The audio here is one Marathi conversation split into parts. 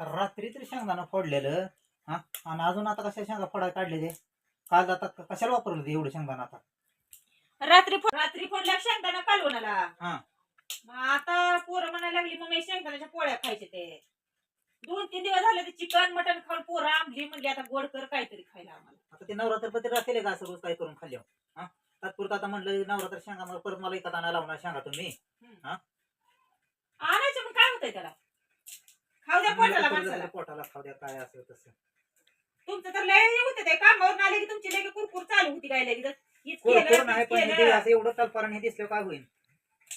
रात्री तरी शेंगदाणा फोडलेलं हा? आणि अजून आता कशा शेंगा फोडायला काढले ते? काल आता क- कशाला वापरलं ते एवढं शेंगदाणा आता? रात्री फो- रात्री फोडल्या शेंगदाणा कालवणाला हा. मग आता पोरं म्हणायला लागली मग शेंगदाण्याच्या पोळ्या खायचे ते. दोन तीन दिवस झाले ते चिकन मटन खाऊन पोरं आंबली म्हणली आता गोड कर काहीतरी खायला आम्हाला. आता ते नवरात्रपती राहतील का असं रोज काय करून खाल्ल्यावर? हा? तात्पुरतं आता म्हणलं नवरात्र शेंगा मग परत मला एका दाना लावणार शेंगा तुम्ही. आणायचं मग काय होतंय त्याला? खाऊ द्या पोटाला माणसाला. पोटाला खाऊ द्या काय असं तसं. तुमचं तर लय होते ते कामावर आले की तुमची लगे कुरकुर चालू होती काय लगेच तीच पण केलं. ते असं एवढं कल्पना हे दिसलं काय होईल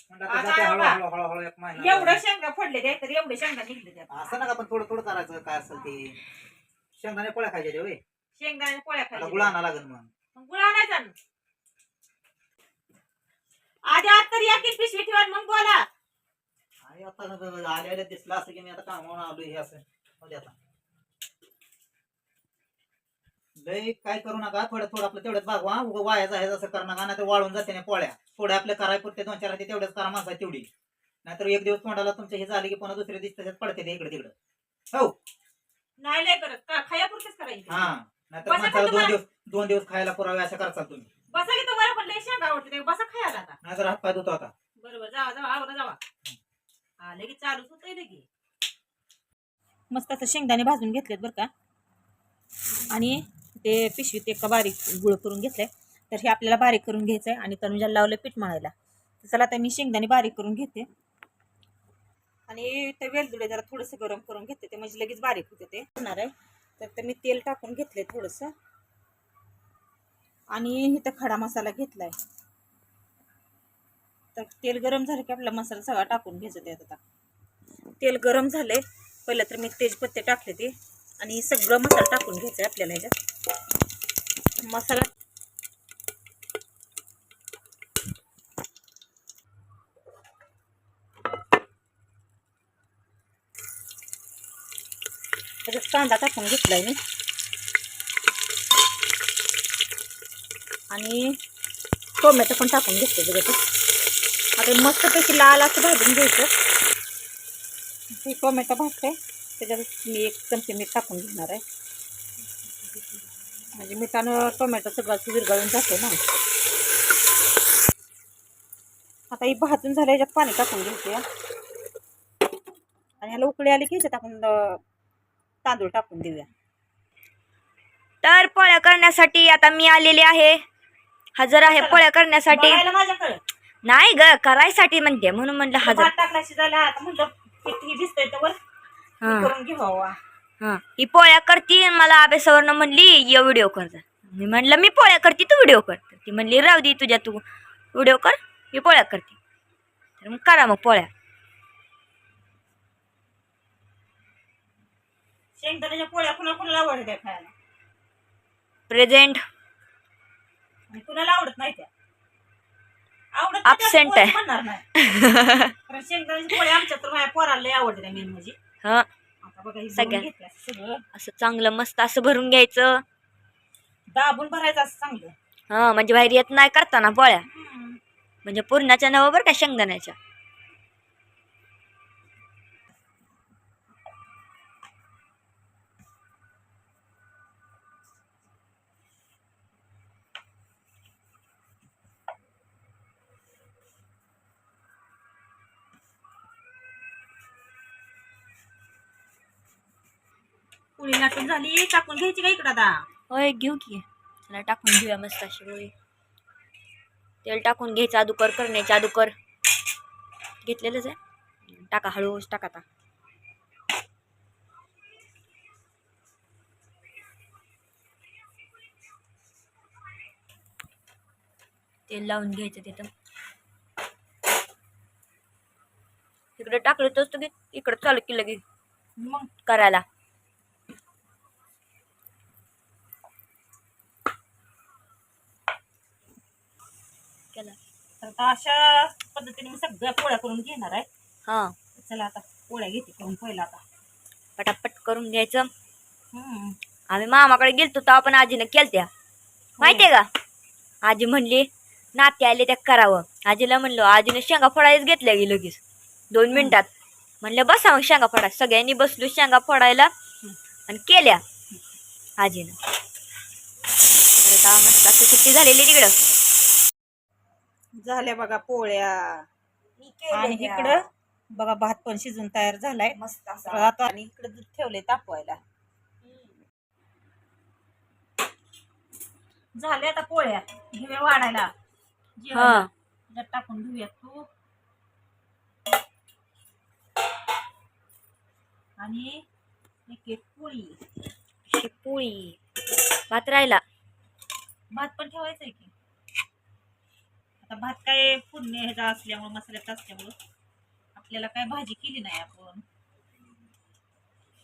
म्हणलं आता आता जाते बघा. हळूहळू हळूहळू एक महिना एवढं शेंगा फोडले ते तर एवढे शेंगा निघले. असं नका पण थोडं थोडं करायचं काय असेल ते. शेंगदाणे पोळ्या खायचे ते होय. पोळ्या आता खायच्या गुळ आणा लागेल मग. गुळ आणायचा ना. आधी आत तरी एक पिशवी ठेवा आणि मग बोला. आणि आता आले आले दिसलं असं की मी आता कामावून आलो हे असं. दे आता. लय काय करू नका थोडं थोडं आपलं तेवढंच भागवा उगं वाया जायचं असं करू नका नाहीतर वाळून जाते ना पोळ्या. थोड्या आपल्या कराय पुरते दोन चार तेवढ्याच करा माणसा तेवढी. नाहीतर एक दिवस तोंडाला तुमच्या हे झाले की पुन्हा दुसऱ्या दिवशी तसेच पडते ते इकडे तिकडे. हो. नाही लय करत. का खायापुरतेच करायची? हा. नाहीतर बसा माणसाला दोन तुम्हाला- दिवस दोन दिवस खायला पुरावे असं करचाल तुम्ही. बसा की तुम्हाला पण लय शेंगा आवडते बसा खायला आता. नाहीतर हात पाय धुतो आता. बरोबर जावा जावा आवरा जावा. आले की चालूच होतंय लगे मस्त असं शेंगदाणे भाजून घेतलेत बरं का. आणि ते पिशवीत एका बारीक गुळ करून घेतलंय. तर हे आपल्याला बारीक करून घ्यायचं आहे आणि तनुजाला लावलं पीठ मळायला. तर चला आता मी शेंगदाणे बारीक करून घेते. आणि ते वेलदुडे जरा थोडंसं गरम करून घेते ते म्हणजे लगेच बारीक होते ते. होणार आहे. तर ते मी तेल टाकून घेतले थोडंसं. आणि इथं खडा मसाला घेतलाय. तर तेल गरम झालं की आपला मसाला सगळा टाकून घ्यायचं त्यात आता. तेल गरम झालंय पहिलं तर मी तेजपत्ते टाकले ते आणि सगळं मसाला टाकून घ्यायचं आहे आपल्याला ह्याच्यात मसाला त्याच्यात कांदा टाकून घेतलाय मी. आणि टोमॅटो पण टाकून घेतले त्याच्यात आता मस्तपैकी लाल असं भाजून घ्यायचं. हे टोमॅटो भाजते त्याच्यात मी एक चमचे मीठ टाकून घेणार आहे. म्हणजे मिठानं टोमॅटो सगळं असं विरघळून जाते ना. आता ही भाजून झालं याच्यात पाणी टाकून घ्यायचे आणि याला उकळी आली की ह्याच्यात आपण तांदूळ टाकून देऊया. तर पोळ्या करण्यासाठी आता मी आलेली आहे. हजर आहे पोळ्या करण्यासाठी. माझ्याकडे. नाही ग करायसाठी म्हणते म्हणून म्हणलं हजर. भात टाकला शिजायला आता म्हणलं पीठ ही तर हा. करून हा. ही पोळ्या करती आणि मला अभ्यासावरनं म्हणली ये व्हिडिओ कर जा. मी म्हणलं मी पोळ्या करते तू व्हिडिओ कर. ती म्हणली राहू दे तुझ्या तू व्हिडिओ कर मी पोळ्या करते. तर मग करा मग पोळ्या. शेंगदाण्याच्या पोळ्या कुणा कुणाला आवडत आहे खायला? प्रेझेंट आणि कुणाला आवडत नाही त्या? कोणी आहे. म्हणजे. हा. सगळ्या. असं चांगलं मस्त असं भरून घ्यायचं. दाबून भरायचं असं चांगलं. हा म्हणजे बाहेर येत नाही करताना पोळ्या. म्हणजे पूर्णाच्या नवं बरं का शेंगदाण्याच्या. पोळी लाटून झाली टाकून घ्यायची का इकडं आता? होय घेऊ की. चला टाकून घेऊया मस्त अशी गोळी तेल टाकून घ्यायचं अदुकर करण्याच्या अदुकर. घेतलेलंच आहे. टाका हळूच टाका आता. तेल लावून घ्यायचं तिथं. इकडे टाकलं तर इकडं चालू की मग? करायला. केला. तर आता अशा पद्धतीने मी सगळ्या पोळ्या करून घेणार आहे. हां. चला आता पोळ्या घेते करून पहिला आता. पटापट करून घ्यायचं. हम्म. आम्ही मामाकडे गेलतो तेव्हा पण आजीनं केलत्या. माहितीये का? आजी म्हणली नाते आले त्या करावं. आजीला म्हणलो आजीनं शेंगा फोडायच घेतल्या की लगेच. दोन मिनिटात. म्हणलं बसा मग शेंगा फोडा. सगळ्यांनी बसलो शेंगा फोडायला आणि केल्या आजीनं. तर आता मस्त अशी सुट्टी झालेली तिकडं. झाल्या बघा पोळ्या. आणि इकडं बघा भात पण शिजून तयार झालाय. मस्त तर आता आणि इकडे दूध ठेवले तापवायला. झाले आता पोळ्या. घेऊया वाढायला. हा. त्याच्यात टाकून घेऊया तूप आणि एक एक पोळी. पोळी. भात राहिला. भात पण ठेवायचा आहे की? आता भात काय फोडणी ह्याचा असल्यामुळं मसाल्याचा असल्यामुळं आपल्याला काय भाजी केली नाही आपण.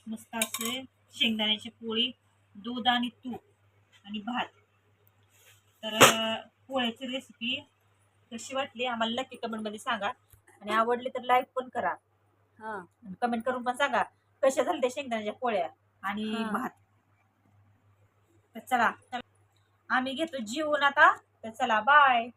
मस्त असे शेंगदाण्याची पोळी दूध आणि तूप आणि भात. तर पोळ्याची रेसिपी कशी वाटली आम्हाला नक्की कमेंटमध्ये सांगा. आणि आवडली तर लाईक पण करा. हा. कमेंट करून पण सांगा कशा झाल्या त्या शेंगदाण्याच्या पोळ्या आणि. भात. तर चला चला. आम्ही घेतो जीवन आता. तर चला बाय